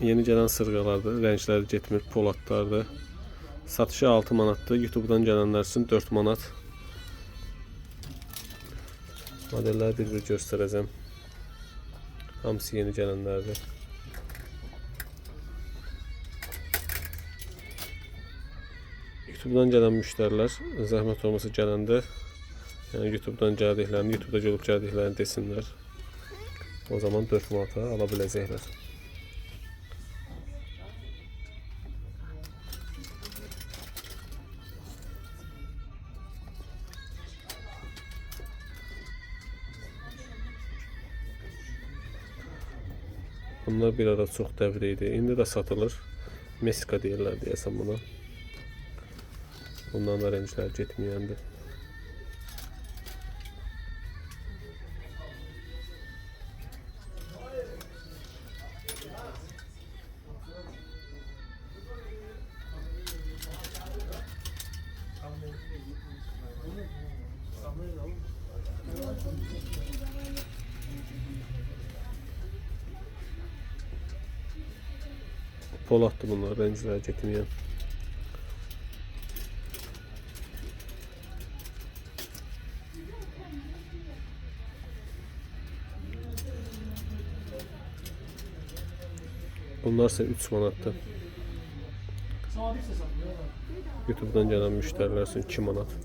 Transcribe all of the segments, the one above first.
yeni gələn sırğalardır. Rəngləri getmir, poladlardır. Satışı 6 manatdır. YouTube-dan gələnlər üçün 4 manat. Modelləri bir-bir göstərəcəm. Hamısı yeni gələnlərdir. YouTube-dan gələn müştərilər zəhmət olmasa gələndə yəni YouTube-dan gəldiklərini, YouTube-da görüb gəldiklərini desinlər. O zaman 4 manata ala biləcəklər. Bunlar bir ara çox dəvri idi. İndi də satılır. Meksika deyirlər deyəsən buna. Bundan da rənglər getməyəndir. Polatdı bunlar, rənglər getməyən. Bunlar isə 3 manatdır. YouTube-dan gələn müştərilər üçün 2 manat.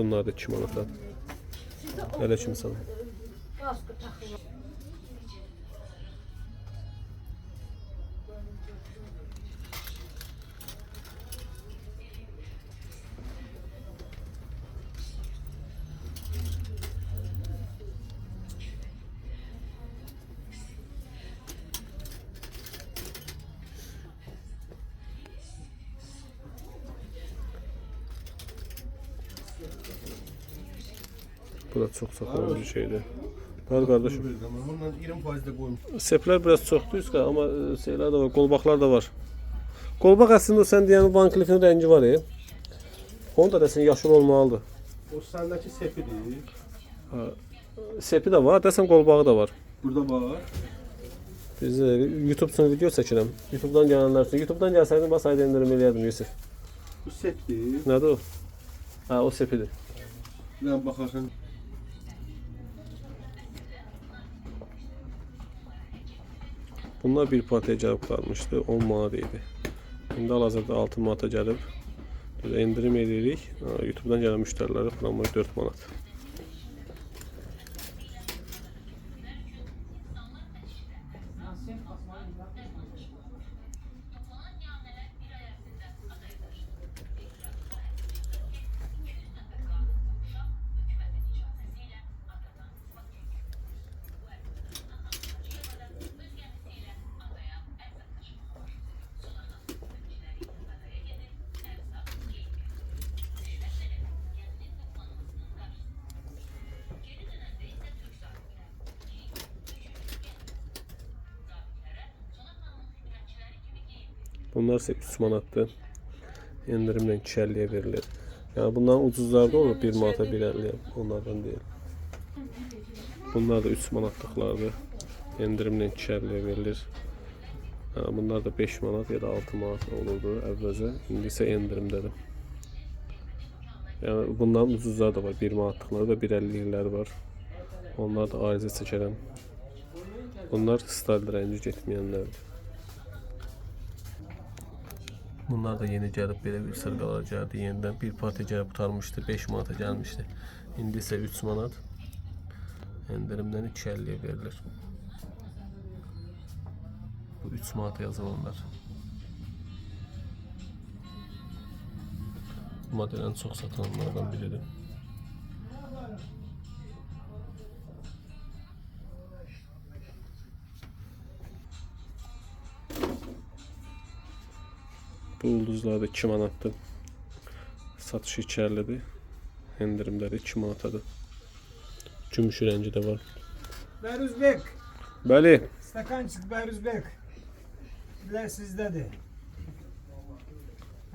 Bunlar da 2 manata. Elə kimsən? Kaskı takılı. Bu da çox saxlanıcı şeydir. Bəli qardaşım. Ondan 20 faizde koymuş. Seplər biraz çoxdur üstə, amma e, şeylər də var, qolbaqlar da var. Qolbaq əslində sən deyən Van Cleef'in rəngi var ya. Onun da desən yaşıl olmalıdır. O sendeki sepidir. Sepi də var, desən qolbağı da var. Burada var. Biz e, YouTube üçün video çəkirəm. YouTube-dan gələnlər üçün. YouTube-dan gəlsəydin bax sayda endirim eləyərdim Yusuf. Bu sepdir. Nədir o? Hə, o sepidir. Bir tane Bunlar bir partiyə gəlib qalmışdı. 10 manat idi. İndi hal-hazırda 6 manata gəlib. Endirim edirik. YouTube-dan gələn müştərilərə promo 4 manat. Bunlar isə 3 manatdır. Endirimlə 2.50-yə verilir. Yəni bunların ucuzları da olur 1 manata 1.50-yə. Onlardan deyil. Bunlar da 3 manatlıqlardır. Endirimlə 2.50-yə verilir. Bunlar da 5 manat ya da 6 manat olurdu əvvəlcə. İndi isə endirimdədir. Yəni bunların ucuzları da var. 1 manatlıqları və 1.50-likləri var. Onlar da ayrıca çəkərəm. Bunlar style rəngi getməyənlərdir. Bunlar da yeni gəlib belə bir sırğalar gəldi yenidən. Bir partiya gəlib qurtarmışdı, 5 manata gəlmişdi. İndi isə 3 manat. Endirimdən 2.50-yə verilir. Bu 3 manata yazılanlar. Bu model ən çox satılanlardan biridir. Bu ulduzlar da 2 manatdır. Satışı içərlidir. Endirimləri 2 manatadır. Gümüş rəngi də var. Beruzbek, Bəli, stakançık Beruzbek. Bilir sizdedir.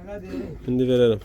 Hadi. indi verərəm.